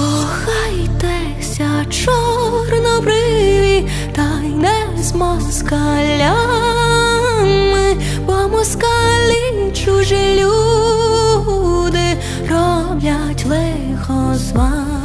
Кохайтеся, чорнобриві, та й не з москалями, бо москалі чужі люди роблять лихо з вами.